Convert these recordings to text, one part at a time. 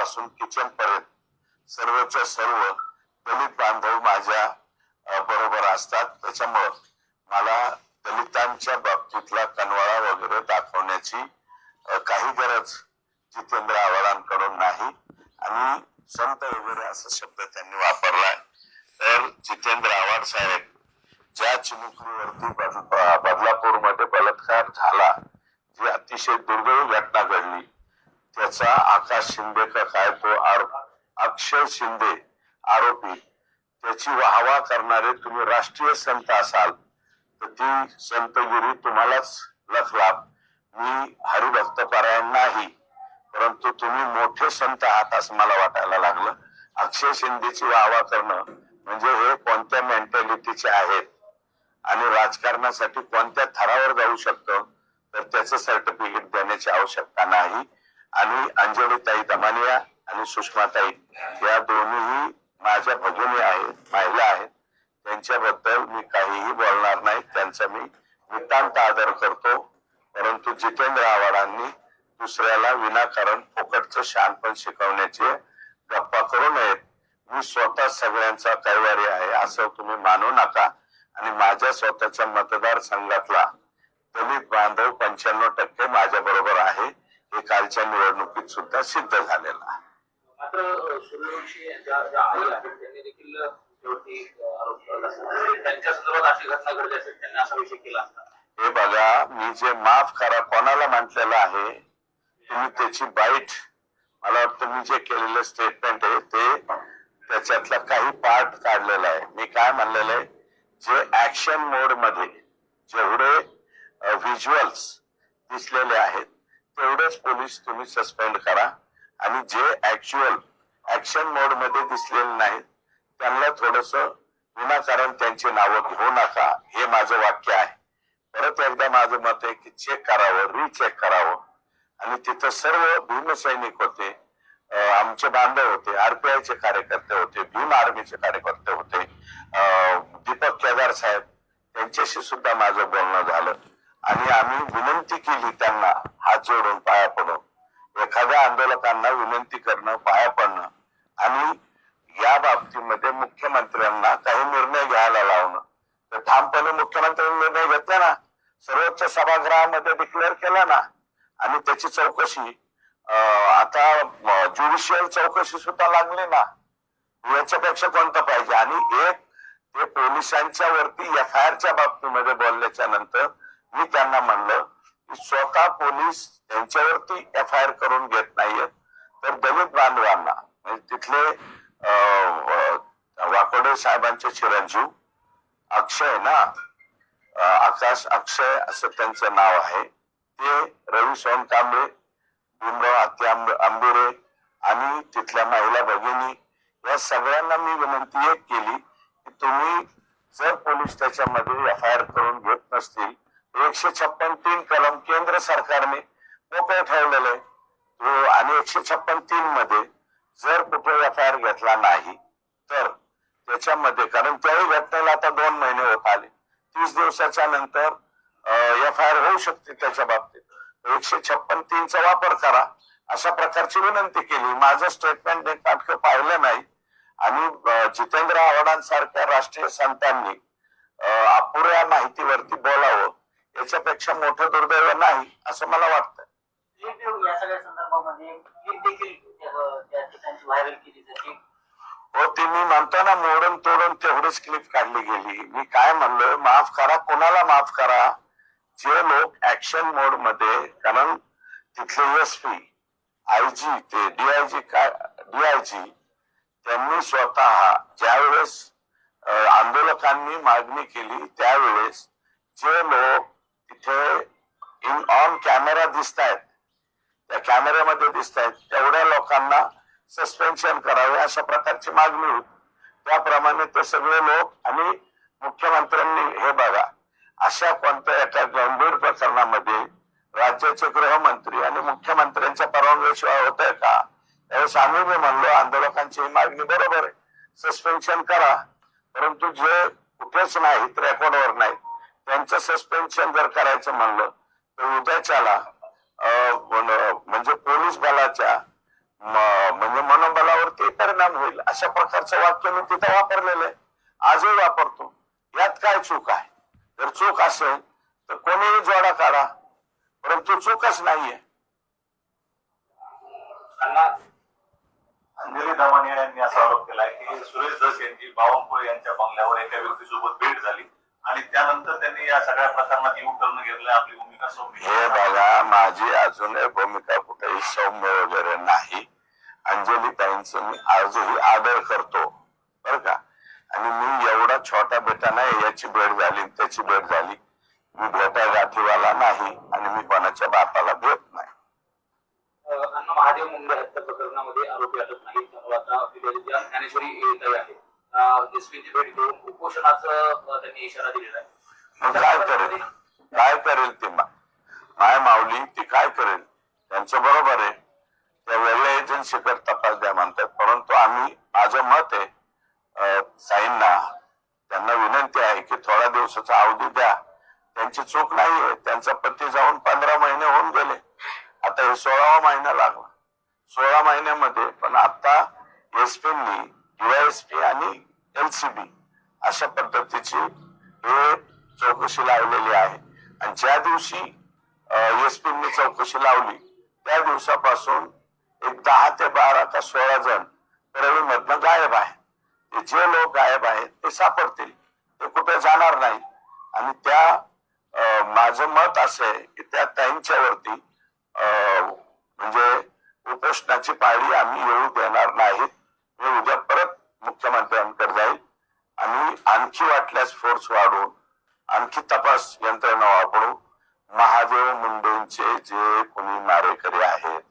पासून किचन पर्यंत सर्वच्या सर्व दलित बांधव माझ्या बरोबर असतात. त्याच्यामुळं मला दलितांच्या बाबतीतला कनवाळा वगैरे दाखवण्याची काही गरज जितेंद्र आव्हाडांकडून नाही. आणि संत वगैरे असा शब्द त्यांनी वापरलाय. तर जितेंद्र आव्हाड साहेब ज्या चिमुकलीवरती बदलापूरमध्ये बलात्कार झाला जी अतिशय दुर्दैवी घटना घडली त्याचा आकाश शिंदेचा काय तो आरोप अक्षय शिंदे आरोपी त्याची वाहवा करणारे तुम्ही राष्ट्रीय संत असाल तर ती संतगिरी तुम्हालाच लखलाप मी हरिभक्त पारायण नाही परंतु तुम्ही मोठे संत आहात असं मला वाटायला लागलं. अक्षय शिंदेची वाहवा करणं म्हणजे हे कोणत्या मेंटॅलिटीचे आहेत? आणि राजकारणासाठी कोणत्या थरावर जाऊ शकतं? तर त्याचं सर्टिफिकेट देण्याची आवश्यकता नाही. आणि अंजलीताई दमानिया आणि सुषमाताई या दोन्हीही माझ्या भगिनी आहेत महिला आहेत. त्यांच्याबद्दल मी काहीही बोलणार नाही. त्यांचा मी नितांत आदर करतो. परंतु जितेंद्र आव्हाडांनी दुसऱ्याला विनाकारण फुकटचं शहाणपण शिकवण्याचे गप्पा करू नयेत. मी स्वतः सगळ्यांचा कैवारी आहे असं तुम्ही मानू नका. आणि माझ्या स्वतःच्या मतदारसंघातला दलित बांधव पंच्याण्णव टक्के माझ्या बरोबर आहे. हे कालच्या निवडणुकीत सुद्धा सिद्ध झालेलं आहे. मात्र सूर्यवंशी ज्या आई आहेत त्यांनी देखील त्यांच्या संदर्भात अशी घटना घडली असेल त्यांनी असा विषय केला असता. हे बघा मी जे माफ करा कोणाला म्हटलेलं आहे तुम्ही त्याची बाईट मला वाटतं मी जे केलेलं स्टेटमेंट आहे ते त्याच्यातला काही पार्ट काढलेला आहे. मी काय म्हणलेलं आहे? जे ऍक्शन मोडमध्ये जेवढे व्हिज्युअल्स दिसलेले आहेत तेवढेच पोलीस तुम्ही सस्पेंड करा. आणि जे ऍक्च्युअल ऍक्शन मोडमध्ये दिसलेले नाहीत त्यांना थोडस विनाकारण त्यांची नावं घेऊ नका हे माझं वाक्य आहे. परत एकदा माझं मत आहे की चेक करावं रिचेक करावं. आणि तिथं सर्व भीमसैनिक होते आमचे बांधव होते आरपीआयचे कार्यकर्ते होते भीम आर्मीचे कार्यकर्ते होते दीपक केदार साहेब त्यांच्याशी सुद्धा माझं बोलणं झालं. आणि आम्ही विनंती केली त्यांना हात जोडून पाया पडून. एखाद्या आंदोलकांना विनंती करणं पाया पडणं आणि या बाबतीमध्ये मुख्यमंत्र्यांना काही निर्णय घ्यायला लावणं. तर ठामपणे मुख्यमंत्र्यांनी निर्णय घेतला ना सर्वोच्च सभागृहामध्ये डिक्लेअर केला ना आणि त्याची चौकशी अं, आता ज्युडिशियल चौकशी सुद्धा लागली ना याच्यापेक्षा कोणतं पाहिजे? आणि एक ते पोलिसांच्या वरती एफ आय आरच्या बाबतीमध्ये बोलल्याच्या नंतर मी त्यांना म्हणलं स्वतः पोलीस त्यांच्यावरती एफ आय आर करून घेत नाहीयेत. तर दलित बांधवांना म्हणजे तिथले वाकोडे साहेबांचे चिरंजीव अक्षय ना आकाश अक्षय असं त्यांचं नाव आहे. ते रवी सोनकांबळे भीमराव हत्ती आंब- आंबुरे आणि तिथल्या महिला भगिनी या सगळ्यांना मी विनंती एक केली की तुम्ही जर पोलीस त्याच्यामध्ये एफ आय आर करून घेत नसतील एकशे छप्पन तीन कलम केंद्र सरकारने मोकळं ठेवलेलं आहे. आणि एकशे छप्पन तीन मध्ये जर कुठे एफ आय आर घेतला नाही तर त्याच्यामध्ये कारण त्याही घटनेला आता दोन महिने होत आले. तीस दिवसाच्या नंतर एफ आय आर होऊ शकते त्याच्या बाबतीत. एकशे छप्पन तीनचा वापर करा अशा प्रकारची विनंती केली. माझं स्टेटमेंट एक नाटकं पाहिलं नाही. आणि जितेंद्र आव्हाडांसारख्या राष्ट्रीय संतांनी अपुऱ्या माहितीवरती बोलावं. याच्यापेक्षा मोठं दुर्दैव नाही असं मला वाटतं. या सगळ्या संदर्भामध्ये व्हायरल केली जाते. हो ते मी म्हणतो ना मोडून तोडून तेवढीच क्लिप काढली गेली. मी काय म्हणलोय माफ करा कोणाला माफ करा जे लोक ऍक्शन मोडमध्ये कारण तिथले एस पी आयजी ते डीआयजी काय डीआयजी त्यांनी स्वतः ज्यावेळेस आंदोलकांनी मागणी केली त्यावेळेस जे लोक तिथे इन ऑन कॅमेरा दिसत आहेत त्या कॅमेऱ्यामध्ये दिसत आहेत तेवढ्या लोकांना सस्पेन्शन करावे अशा प्रकारची मागणी होती. त्याप्रमाणे ते सगळे लोक आणि मुख्यमंत्र्यांनी हे बघा अशा कोणत्या एका गंभीर प्रकरणामध्ये राज्याचे गृहमंत्री आणि मुख्यमंत्र्यांच्या परवानगीशिवाय होत आहे का? त्यावेळेस आम्ही मी म्हणलो आंदोलकांची ही मागणी बरोबर आहे. सस्पेन्शन करा. परंतु जे कुठेच नाहीत रेकॉर्डवर नाही त्यांचं सस्पेन्शन जर करायचं म्हणलं तर उद्याच्याला अं, म्हणजे पोलीस बलाच्या म्हणजे मनोबलावरती परिणाम होईल अशा प्रकारचं वाक्य मी तिथं वापरलेलं आहे. आजही वापरतो. यात काय चूक आहे? जर चूक असेल तर कोणीही जोडा काढा. परंतु चूकच नाहीये. अंजली दमानिया यांनी असा आरोप केला की सुरेश दस यांची बावनकुळे यांच्या बंगल्यावर एका व्यक्तीसोबत भेट झाली. आणि त्यानंतर त्यांनी या सगळ्या प्रकरणात यू टर्न घेतलाय. आपली भूमिका हे सौम्य बघा माझी अजूनही भूमिका कुठेही सौम्य वगैरे नाही. अंजली ताईंचं मी आजही आदर करतो. बर का? आणि मी एवढा छोटा बेटा नाही याची भेट झाली त्याची भेट झाली. मी भेटा गाठीवाला नाही आणि मी कोणाच्या बापाला भेट नाही. महादेव मुंडे हत्या प्रकरणामध्ये आरोपी अटक नाही त्यामुळे आता विद्यार्थी ज्ञानेश्वरी येत आहे. एसपीची भेट घेऊन उपोषणाचं त्यांनी इशारा दिलेला आहे. काय करेल? काय करेल माय माऊली ती काय करेल? त्यांचं बरोबर आहे. त्या वेगळ्या एजन्सीकडे तपास द्या म्हणतात. परंतु आम्ही माझं मत आहे साईंना त्यांना विनंती आहे की थोड्या दिवसाचा अवधी द्या. त्यांची चूक नाहीये त्यांचा पती जाऊन पंधरा महिने होऊन गेले. आता हे सोळावा महिना लागला. सोळा महिन्यामध्ये पण आता एसपीनी डीवायएसपी आणि एलसीबी अशा पद्धतीची हे चौकशी लावलेली आहे. आणि ज्या दिवशी एसपीनी चौकशी लावली त्या दिवसापासून एक दहा ते बारा का सोळा जण परळीमधनं गायब आहे ते जे लोक गायब आहेत ते सापडतील. ते कुठे जाणार नाही आणि त्या माझं मत असं आहे की त्या त्यांच्यावरती म्हणजे उपोषणाची पाळी आम्ही येऊ देणार नाहीत मी उद्या परत मुख्यमंत्र्यांकडे जाईल आणि आणखी वाटल्यास फोर्स वाढवून आणखी तपास यंत्रणा वापरून महादेव मुंडेंचे जे कोणी मारेकरी आहेत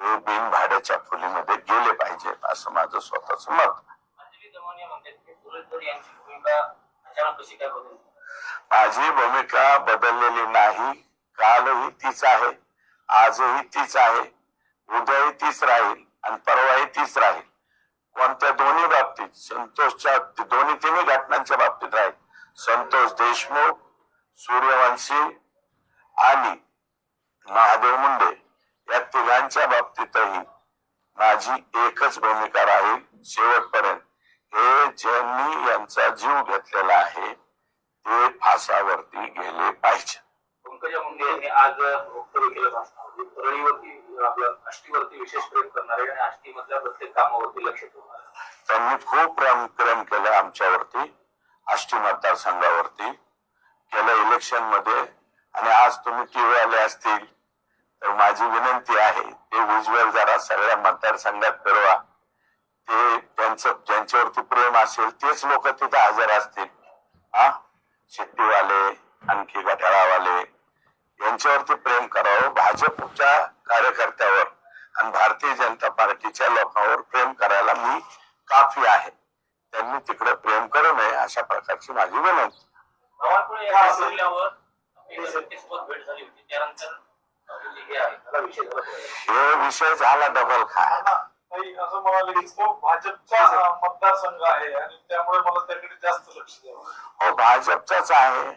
हे बिन भाड्याच्या खोलीमध्ये गेले पाहिजेत असं माझं स्वतःच मत. माझी भूमिका बदललेली नाही. कालही तीच आहे आजही तीच आहे उद्याही तीच राहील आणि परवाही तीच राहील. कोणत्या दोन्ही बाबतीत. संतोषच्या दोन्ही तिन्ही घटनांच्या बाबतीत आहेत संतोष देशमुख सूर्यवंशी आणि महादेव मुंडे. या तिघांच्या बाबतीतही माझी एकच भूमिका राहील शेवटपर्यंत. हे ज्यांनी यांचा जीव घेतलेला आहे ते फासावरती गेले पाहिजे. पंकजा मुंडे यांनी आज वक्तव्य केलं आपलं आष्टीवरती विशेष प्रेम करणारे आणि आष्टीमधल्या प्रत्येक कामावरती लक्ष ठेवणार त्यांनी खूप प्रेम प्रेम केलं आमच्यावरती आष्टी मतदारसंघावरती. गेल्या इलेक्शनमध्ये आणि आज तुम्ही टीव्ही आले असतील तर माझी विनंती आहे ते उज्ज्वल जरा सगळ्या मतदारसंघात फिरवा ते त्यांचं ज्यांच्यावरती प्रेम असेल तेच लोक तिथे हजर असतील. हा? शेट्टीवाले आणखी गठाळावाले यांच्यावरती प्रेम करावं. भाजपच्या कार्यकर्त्यावर आणि भारतीय जनता पार्टीच्या लोकांवर प्रेम करायला मी काफी आहे. त्यांनी तिकडे प्रेम करू नये अशा प्रकारची माझी विनंती. हे आहे. त्याला विषय झाला पाहिजे. हे विषय झाला डबल काय असं म्हणाले की तो भाजपचा मतदारसंघ आहे आणि त्यामुळे मला त्याकडे जास्त लक्ष द्यावं. हो भाजपचाच आहे.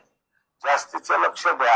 जास्तीचं लक्ष द्या.